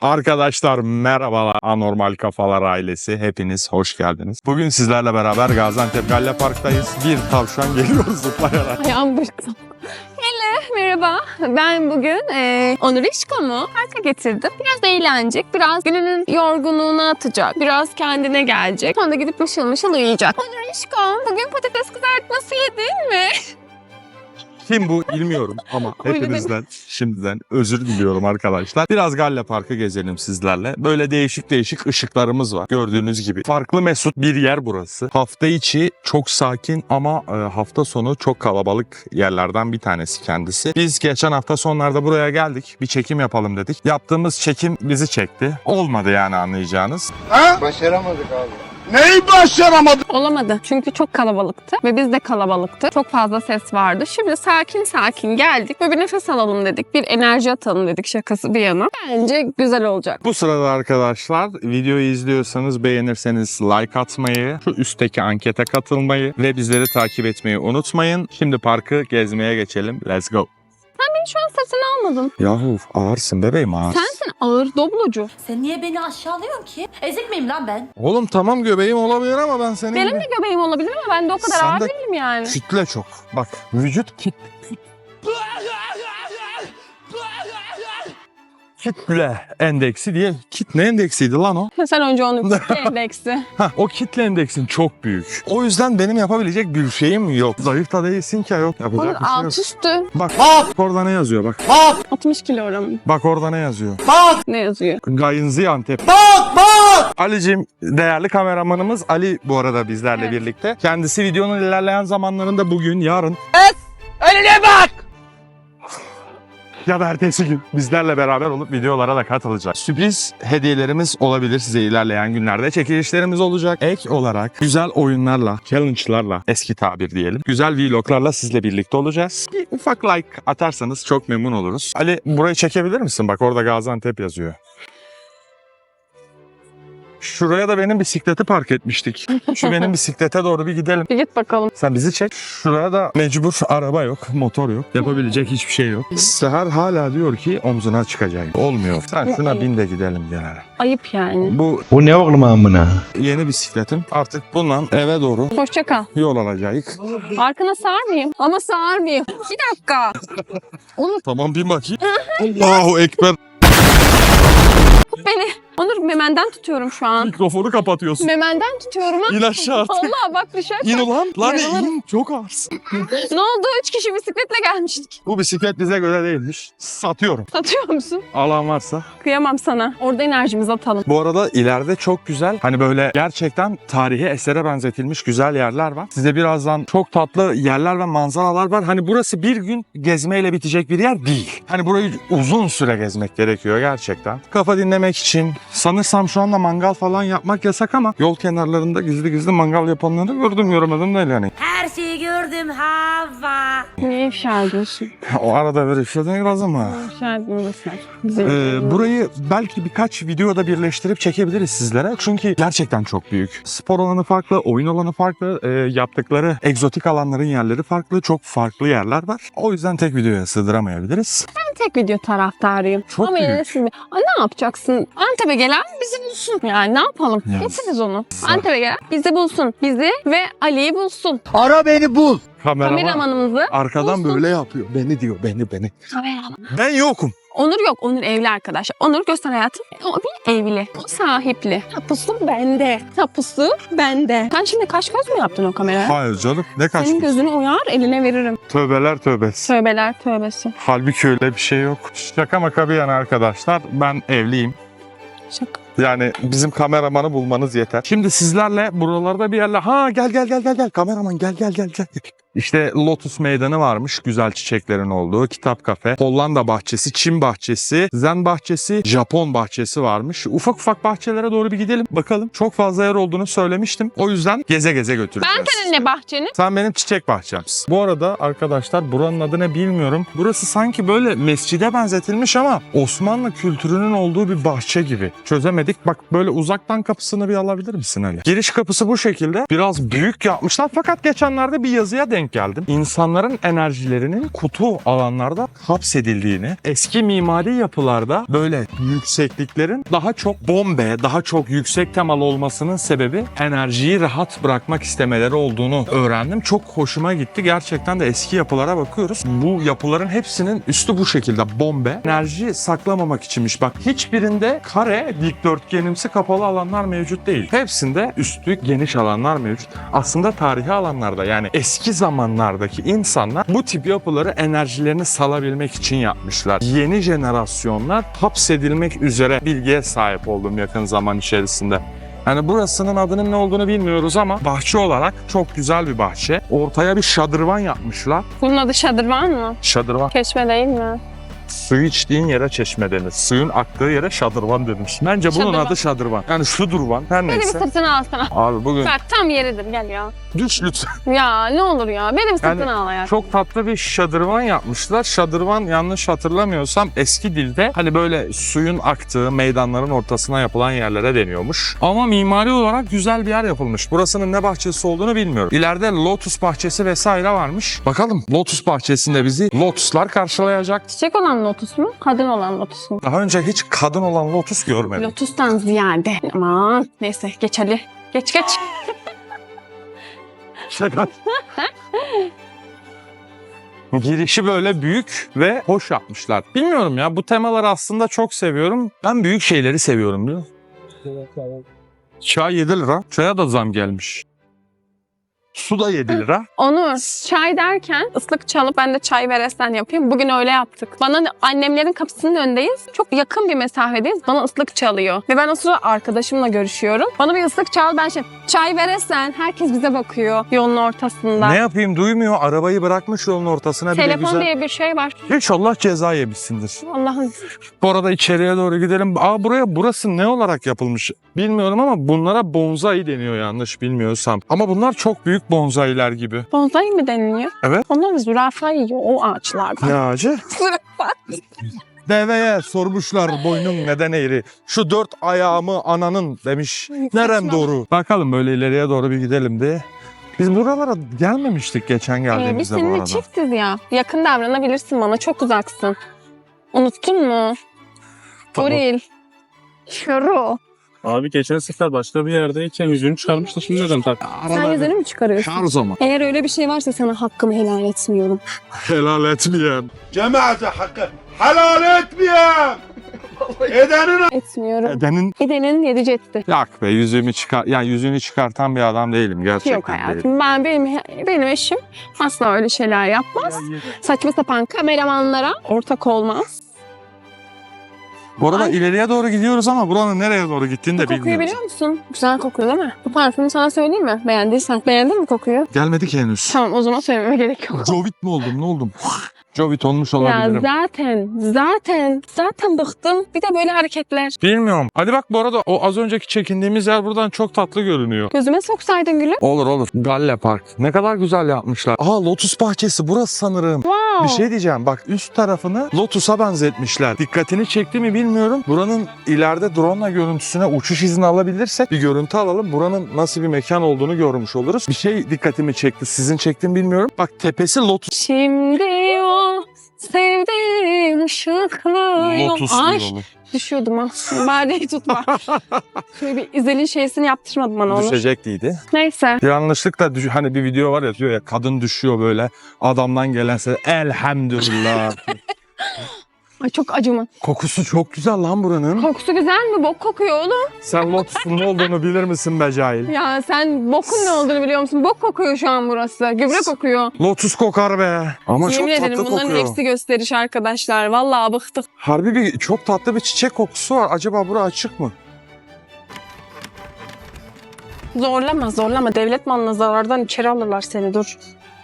Arkadaşlar merhabalar Anormal Kafalar ailesi hepiniz hoş geldiniz. Bugün sizlerle beraber Gaziantep Galle Park'tayız. Bir tavşan geliyor zıplayarak. Ayağım bıktım. Hello, merhaba. Ben bugün e, Onur İşkom'u parka getirdim. Biraz eğlenecek, biraz gününün yorgunluğunu atacak, biraz kendine gelecek. Sonra da gidip mışıl mışıl uyuyacak. Onur İşkom, bugün patates kızartması yedin mi? Kim bu bilmiyorum ama hepinizden şimdiden özür diliyorum arkadaşlar. Biraz Galle Park'ı gezelim sizlerle. Böyle değişik değişik ışıklarımız var. Gördüğünüz gibi. Farklı mesut bir yer burası. Hafta içi çok sakin ama e, hafta sonu çok kalabalık yerlerden bir tanesi kendisi. Biz geçen hafta sonlarda buraya geldik. Bir çekim yapalım dedik. Yaptığımız çekim bizi çekti. Olmadı yani anlayacağınız. Başaramadık abi. Neyi başaramadık? Olamadı. Çünkü çok kalabalıktı ve biz de kalabalıktı. Çok fazla ses vardı. Şimdi sakin sakin geldik ve bir nefes alalım dedik. Bir enerji atalım dedik şakası bir yana. Bence güzel olacak. Bu sırada arkadaşlar videoyu izliyorsanız beğenirseniz like atmayı, şu üstteki ankete katılmayı ve bizleri takip etmeyi unutmayın. Şimdi parkı gezmeye geçelim. Let's go. Beni şu an sesini almadın. Yahu ağırsın bebeğim ağır. Sensin ağır doblocu. Sen niye beni aşağılıyorsun ki? Ezik miyim lan ben? Oğlum tamam göbeğim olabilir ama ben senin Benim de göbeğim olabilir ama ben de o kadar Sen ağır de- değilim yani. kitle çok. Bak vücut kit. Kitle endeksi diye. Kitle endeksiydi lan o. Sen önce onu kitle endeksi. Hah, o kitle endeksin çok büyük. O yüzden benim yapabilecek bir şeyim yok. Zayıf da değilsin ki yok. Onun Yapacak bir şey yok. alt üstü Bak, orada ne yazıyor bak. 60 kilo oranı. Bak orada ne yazıyor. Ne yazıyor? Gayınzi Antep. Bak bak! Ali'cim değerli kameramanımız Ali bu arada bizlerle Evet. birlikte. Kendisi videonun ilerleyen zamanlarında bugün, yarın Önüne bak! Ya da ertesi gün bizlerle beraber olup videolara da katılacak. Sürpriz hediyelerimiz olabilir size ilerleyen günlerde. Çekilişlerimiz olacak. Ek olarak güzel oyunlarla, challenge'larla eski tabir diyelim. Güzel vloglarla sizle birlikte olacağız. Bir ufak like atarsanız çok memnun oluruz. Ali burayı çekebilir misin? Bak orada Gaziantep yazıyor. Şuraya da benim bisikleti park etmiştik. Şu benim bisiklete doğru bir gidelim. Bir git bakalım. Sen bizi çek. Şuraya da mecbur araba yok, motor yok. Yapabilecek hiçbir şey yok. Seher hala diyor ki omzuna çıkacak. Olmuyor. Sen şuna bin de gidelim gene. Ayıp yani. Bu Bu ne oğlum amına? yeni bisikletim. Artık bununla eve doğru Hoşça kal. yol alacağız. Arkana sağır mıyım? Ama sağır mıyım? Bir dakika. Tamam bir bakayım. Allahu Ekber. Tut beni. Onur memenden tutuyorum şu an. Mikrofonu kapatıyorsun. Memenden tutuyorum ha. İn aşağı artık. Allah bak düşersen. İn ulan. Lan Yaralarım. in. Çok ağırsın. Ne oldu? Üç kişi bisikletle gelmiştik. Bu bisiklet bize göre değilmiş. Satıyorum. Satıyor musun? Alan varsa. Kıyamam sana. Orada enerjimizi atalım. Bu arada ileride çok güzel hani böyle gerçekten tarihi esere benzetilmiş güzel yerler var. Size birazdan çok tatlı yerler ve manzaralar var. Hani burası bir gün gezmeyle bitecek bir yer değil. Hani burayı uzun süre gezmek gerekiyor gerçekten. Kafa dinlemek için sanırsam şu anda mangal falan yapmak yasak ama yol kenarlarında gizli gizli mangal yapanları gördüm görmedim değil yani. Her şeyi gördüm hava. Niye ifşa ediyorsun? O arada böyle işledin lazım mı? İfşa etmiyorsun. Ee, burayı belki birkaç videoda birleştirip çekebiliriz sizlere. Çünkü gerçekten çok büyük. Spor alanı farklı, oyun alanı farklı, e, yaptıkları egzotik alanların yerleri farklı. Çok farklı yerler var. O yüzden tek videoya sığdıramayabiliriz. Ben tek video taraftarıyım. Çok Ama büyük. yine ne yapacaksın? Antep'e gelen bizi bulsun. Yani ne yapalım? Ya. Getiririz onu. Antep'e gelen bizi bulsun. Bizi ve Ali'yi bulsun. Ara beni bul. Kameraman Kameramanımızı arkadan bulsun. böyle yapıyor. Beni diyor, beni, beni. Kameraman. Ben yokum. Onur yok. Onur evli arkadaşlar. Onur göster hayatım. O bir evli. O sahipli. Tapusu bende. Tapusu bende. Sen şimdi kaş göz mü yaptın o kameraya? Hayır canım. Ne kaç Senin gözünü uyar eline veririm. Tövbeler tövbesi. Tövbeler tövbesi. Halbuki öyle bir şey yok. Şaka maka bir yana arkadaşlar. Ben evliyim. Şaka. Yani bizim kameramanı bulmanız yeter. Şimdi sizlerle buralarda bir yerle ha gel gel gel gel gel kameraman gel gel gel gel. İşte Lotus Meydanı varmış güzel çiçeklerin olduğu kitap kafe. Hollanda bahçesi, Çin bahçesi, Zen bahçesi, Japon bahçesi varmış. Ufak ufak bahçelere doğru bir gidelim bakalım. Çok fazla yer olduğunu söylemiştim. O yüzden geze geze götüreceğiz. Ben seninle bahçenin. Sen benim çiçek bahçemsin. Bu arada arkadaşlar buranın adı ne bilmiyorum. Burası sanki böyle mescide benzetilmiş ama Osmanlı kültürünün olduğu bir bahçe gibi. Çözemedik. Bak böyle uzaktan kapısını bir alabilir misin Ali? Giriş kapısı bu şekilde. Biraz büyük yapmışlar fakat geçenlerde bir yazıya denk denk geldim. İnsanların enerjilerinin kutu alanlarda hapsedildiğini, eski mimari yapılarda böyle yüksekliklerin daha çok bombe, daha çok yüksek temalı olmasının sebebi enerjiyi rahat bırakmak istemeleri olduğunu öğrendim. Çok hoşuma gitti. Gerçekten de eski yapılara bakıyoruz. Bu yapıların hepsinin üstü bu şekilde bombe. Enerji saklamamak içinmiş. Bak hiçbirinde kare, dikdörtgenimsi kapalı alanlar mevcut değil. Hepsinde üstü geniş alanlar mevcut. Aslında tarihi alanlarda yani eski zamanlardaki insanlar bu tip yapıları enerjilerini salabilmek için yapmışlar. Yeni jenerasyonlar hapsedilmek üzere bilgiye sahip oldum yakın zaman içerisinde. Yani burasının adının ne olduğunu bilmiyoruz ama bahçe olarak çok güzel bir bahçe. Ortaya bir şadırvan yapmışlar. Bunun adı şadırvan mı? Şadırvan. Keşme değil mi? Suyu içtiğin yere çeşme denir. Suyun aktığı yere şadırvan denir. Bence bunun Şadırvan. adı şadırvan. Yani şudurvan her Beni bir neyse. sırtına alsana. Abi bugün Bak tam yeridir gel ya. düş lütfen. Ya ne olur ya. Beni bir sırtına Yani al ya. Çok tatlı bir şadırvan yapmışlar. Şadırvan yanlış hatırlamıyorsam eski dilde hani böyle suyun aktığı meydanların ortasına yapılan yerlere deniyormuş. Ama mimari olarak güzel bir yer yapılmış. Burasının ne bahçesi olduğunu bilmiyorum. İleride lotus bahçesi vesaire varmış. Bakalım lotus bahçesinde bizi lotuslar karşılayacak. Çiçek olan lotus mu? Kadın olan lotus mu? Daha önce hiç kadın olan lotus görmedim. Lotus'tan ziyade. Aman neyse geç hadi. Geç geç. Şaka. Girişi böyle büyük ve hoş yapmışlar. Bilmiyorum ya bu temaları aslında çok seviyorum. Ben büyük şeyleri seviyorum biliyor musun? Çay 7 lira. Çaya da zam gelmiş. Su da 7 lira. Onur çay derken ıslık çalıp ben de çay veresen yapayım. Bugün öyle yaptık. Bana annemlerin kapısının önündeyiz. Çok yakın bir mesafedeyiz. Bana ıslık çalıyor. Ve ben o sırada arkadaşımla görüşüyorum. Bana bir ıslık çal ben şey çay veresen. Herkes bize bakıyor yolun ortasında. Ne yapayım duymuyor. Arabayı bırakmış yolun ortasına bir de Telefon güzel. diye bir şey var. İnşallah ceza yemişsindir. Allah'ım. Bu arada içeriye doğru gidelim. Aa buraya burası ne olarak yapılmış bilmiyorum ama bunlara bonsai deniyor yanlış bilmiyorsam. Ama bunlar çok büyük bonsailer gibi. Bonsai mi deniliyor? Evet. Onlar zürafa yiyor o ağaçlardan. Ne ağacı? Zürafa. Deveye sormuşlar boynun neden eğri. Şu dört ayağımı ananın demiş. Nerem doğru? Bakalım böyle ileriye doğru bir gidelim diye. Biz buralara gelmemiştik geçen Ee, biz geldiğimizde bu seninle arada. çiftiz ya. Yakın davranabilirsin bana. Çok uzaksın. Unuttun mu? Tamam. Goril. Şuru. Abi geçen sefer başka bir yerdeyken yüzünü çıkarmıştı şimdi neden tak? Sen yüzünü mü çıkarıyorsun? Her zaman. Eğer öyle bir şey varsa sana hakkımı helal etmiyorum. Helal etmeyen. Cemaate hakkı helal etmeyen. Edenin Etmiyorum. Edenin Edenin yedi cetti. Yak be yüzümü çıkar yani yüzünü çıkartan bir adam değilim gerçekten Yok değilim. hayatım. Ben benim benim eşim asla öyle şeyler yapmaz. Saçma sapan kameramanlara ortak olmaz. Bu arada Ay. ileriye doğru gidiyoruz ama buranın nereye doğru gittiğini Bu de kokuyu bilmiyoruz. biliyor musun? Güzel kokuyor değil mi? Bu parfümü sana söyleyeyim mi? Beğendiysen. Beğendin mi kokuyu? Gelmedik henüz. Tamam o zaman söylememe gerek yok. Jovit mi oldum ne oldum? Jovit olmuş Ya olabilirim. zaten, zaten, zaten bıktım. Bir de böyle hareketler. Bilmiyorum. Hadi bak bu arada o az önceki çekindiğimiz yer buradan çok tatlı görünüyor. Gözüme soksaydın gülüm. Olur olur. Galle Park. Ne kadar güzel yapmışlar. Aa Lotus Bahçesi burası sanırım. Wow. Bir şey diyeceğim bak üst tarafını Lotus'a benzetmişler. Dikkatini çekti mi bilmiyorum. Buranın ileride drone görüntüsüne uçuş izni alabilirsek bir görüntü alalım. Buranın nasıl bir mekan olduğunu görmüş oluruz. Bir şey dikkatimi çekti. Sizin çekti mi bilmiyorum. Bak tepesi Lotus. Şimdi ışıklı yol. Lotus Ay düşüyordum ha. Bari tutma. Şöyle bir İzel'in şeysini yaptırmadım bana onu. Düşecektiydi. Neyse. Yanlışlıkla düş- hani bir video var ya diyor ya kadın düşüyor böyle adamdan gelen ses elhamdülillah. Ay çok acıma. Kokusu çok güzel lan buranın. Kokusu güzel mi? Bok kokuyor oğlum. Sen Lotus'un ne olduğunu bilir misin be cahil? Ya sen bokun ne olduğunu biliyor musun? Bok kokuyor şu an burası. Gübre kokuyor. Lotus kokar be. Ama Yemin çok ederim tatlı bunların kokuyor. hepsi gösteriş arkadaşlar. Vallahi bıktık. Harbi bir çok tatlı bir çiçek kokusu var. Acaba bura açık mı? Zorlama zorlama. Devlet malına zarardan içeri alırlar seni dur.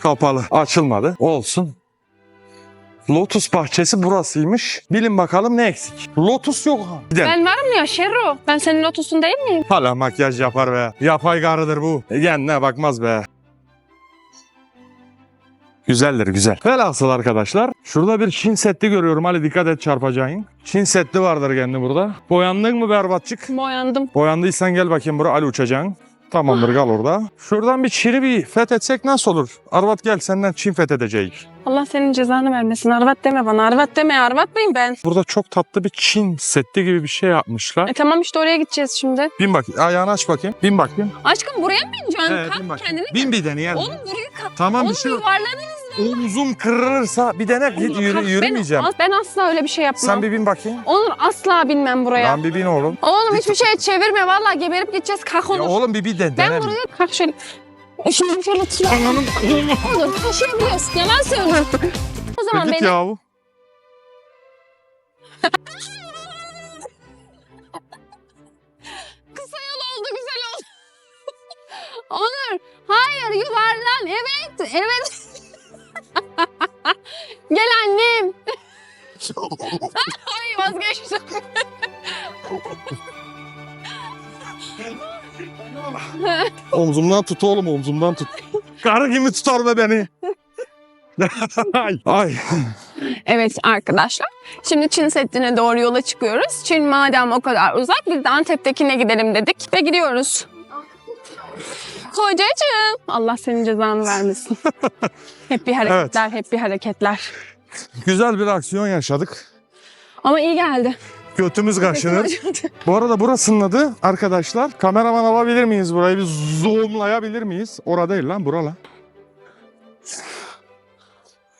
Kapalı. Açılmadı. Olsun. Lotus bahçesi burasıymış. Bilin bakalım ne eksik. Lotus yok ha. Gidelim. Ben varım ya Şerro. Ben senin lotusun değil miyim? Hala makyaj yapar be. Yapay karıdır bu. E, Kendine bakmaz be. Güzeldir güzel. Velhasıl arkadaşlar. Şurada bir Çin setli görüyorum. Ali dikkat et çarpacağın. Çin setli vardır kendi burada. Boyandın mı berbatçık? Boyandım. Boyandıysan gel bakayım buraya Ali uçacaksın. Tamamdır kal orada. Şuradan bir Çin'i bir fethetsek nasıl olur? Arvat gel senden Çin fethedeceğiz. Allah senin cezanı vermesin. Arvat deme bana. Arvat deme. Arvat mıyım ben? Burada çok tatlı bir Çin setti gibi bir şey yapmışlar. E tamam işte oraya gideceğiz şimdi. Bin bak ayağını aç bakayım. Bin bakayım. Aşkım buraya mı bineceksin? Ee, Kalk bin bakayım. kendine. Bin bir deneyelim. Oğlum buraya kalk. Tamam bir Oğlum şey yok. yuvarlanırız. Omzum kırılırsa bir dene. Hiç yürü, Kalk, yürümeyeceğim. Ben, ben asla öyle bir şey yapmam. Sen bir bin bakayım. Onur asla binmem buraya. Lan bir bin oğlum. Oğlum hiçbir şey çevirme. Vallahi geberip gideceğiz. Kalk Ya Onur. oğlum bir bir de ben dene. buraya kalk şöyle. Şöyle şöyle tut. Onur taşıyabiliyorsun. Yalan söylüyorsun. O zaman git beni yahu. kısa yol oldu güzel oldu. Onur hayır yuvarlan. Evet evet. Gel annem. Ay vazgeçtim. Omzumdan tut oğlum omzumdan tut. Karı gibi tutar be beni. Ay. Ay. Evet arkadaşlar. Şimdi Çin Seddi'ne doğru yola çıkıyoruz. Çin madem o kadar uzak biz de Antep'tekine gidelim dedik ve gidiyoruz. Kocacığım. Allah senin cezanı vermesin. hep bir hareketler, hep bir hareketler. Güzel bir aksiyon yaşadık. Ama iyi geldi. Götümüz kaşınır. Bu arada burasının adı arkadaşlar. Kameraman alabilir miyiz burayı? Bir zoomlayabilir miyiz? Orada değil lan buralar.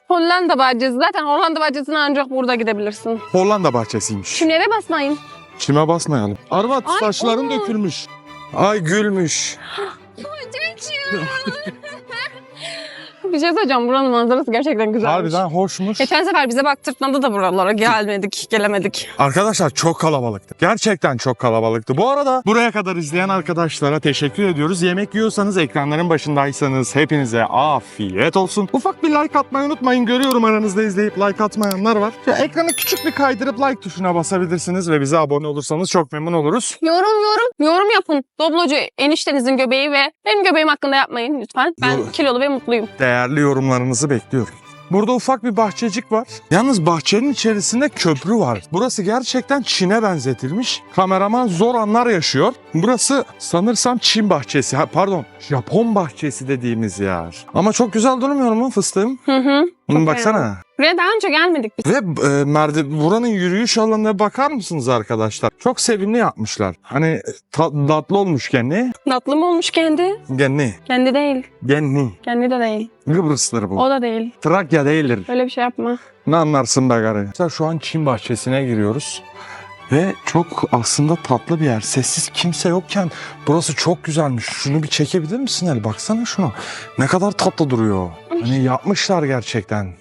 Hollanda bahçesi. Zaten Hollanda bahçesine ancak burada gidebilirsin. Hollanda bahçesiymiş. Çimlere basmayın. Çime basmayalım. Arvat Ay, saçların Onur. dökülmüş. Ay gülmüş. Kocacığım. bir şey söyleyeceğim. Buranın manzarası gerçekten güzelmiş. Harbiden hoşmuş. Geçen sefer bize baktırtmadı da buralara gelmedik, gelemedik. Arkadaşlar çok kalabalıktı. Gerçekten çok kalabalıktı. Bu arada buraya kadar izleyen arkadaşlara teşekkür ediyoruz. Yemek yiyorsanız ekranların başındaysanız hepinize afiyet olsun. Ufak bir like atmayı unutmayın. Görüyorum aranızda izleyip like atmayanlar var. Ya ekranı küçük bir kaydırıp like tuşuna basabilirsiniz ve bize abone olursanız çok memnun oluruz. Yorum yorum. Yorum yapın. Doblocu eniştenizin göbeği ve benim göbeğim hakkında yapmayın lütfen. Ben kilolu ve mutluyum. Değerli yorumlarınızı bekliyorum. Burada ufak bir bahçecik var. Yalnız bahçenin içerisinde köprü var. Burası gerçekten Çin'e benzetilmiş. Kameraman zor anlar yaşıyor. Burası sanırsam Çin bahçesi. Ha, pardon Japon bahçesi dediğimiz yer. Ama çok güzel durmuyor mu fıstığım? Hı hı. Bunu baksana. Buraya daha önce gelmedik biz. Ve e, merdi buranın yürüyüş alanına bakar mısınız arkadaşlar? Çok sevimli yapmışlar. Hani ta- tatlı olmuş kendi. Tatlı mı olmuş kendi? Genli. Kendi değil. Genli. Kendi de değil. Kıbrıslıdır bu. O da değil. Trakya değildir. Öyle bir şey yapma. Ne anlarsın be garı? Mesela şu an Çin bahçesine giriyoruz. Ve çok aslında tatlı bir yer. Sessiz kimse yokken burası çok güzelmiş. Şunu bir çekebilir misin El? Baksana şuna. Ne kadar tatlı duruyor. Hani yapmışlar gerçekten.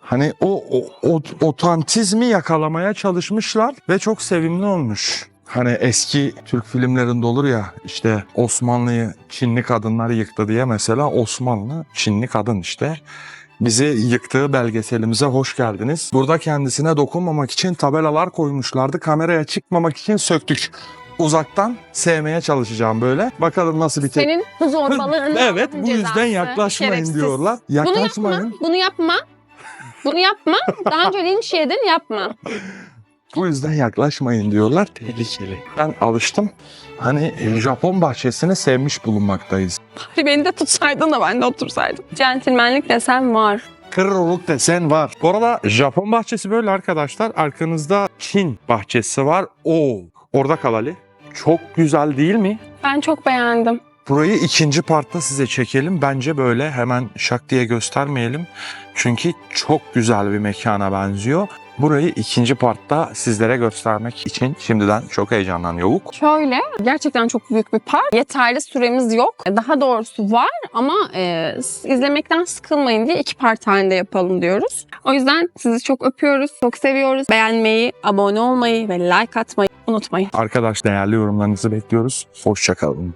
Hani o, o, o otantizmi yakalamaya çalışmışlar ve çok sevimli olmuş. Hani eski Türk filmlerinde olur ya işte Osmanlı'yı Çinli kadınlar yıktı diye mesela Osmanlı Çinli kadın işte bizi yıktığı belgeselimize hoş geldiniz. Burada kendisine dokunmamak için tabelalar koymuşlardı. Kameraya çıkmamak için söktük. Uzaktan sevmeye çalışacağım böyle. Bakalım nasıl bir Senin bu zorbalığın Evet bu yüzden yaklaşmayın Şerefsiz. diyorlar. Bunu yapma. Yaklaşmayın. Bunu yapma. Bunu yapma. Daha önce linç yedin yapma. Bu yüzden yaklaşmayın diyorlar. Tehlikeli. Ben alıştım. Hani Japon bahçesini sevmiş bulunmaktayız. Bari beni de tutsaydın da ben de otursaydım. Centilmenlik desen var. Kırılılık desen var. Bu arada Japon bahçesi böyle arkadaşlar. Arkanızda Çin bahçesi var. Oo, orada kalalı. Çok güzel değil mi? Ben çok beğendim. Burayı ikinci partta size çekelim. Bence böyle hemen şak diye göstermeyelim. Çünkü çok güzel bir mekana benziyor. Burayı ikinci partta sizlere göstermek için şimdiden çok heyecanlanıyorum. Şöyle gerçekten çok büyük bir park. Yeterli süremiz yok. Daha doğrusu var ama e, izlemekten sıkılmayın diye iki part halinde yapalım diyoruz. O yüzden sizi çok öpüyoruz, çok seviyoruz. Beğenmeyi, abone olmayı ve like atmayı unutmayın. Arkadaş değerli yorumlarınızı bekliyoruz. Hoşçakalın.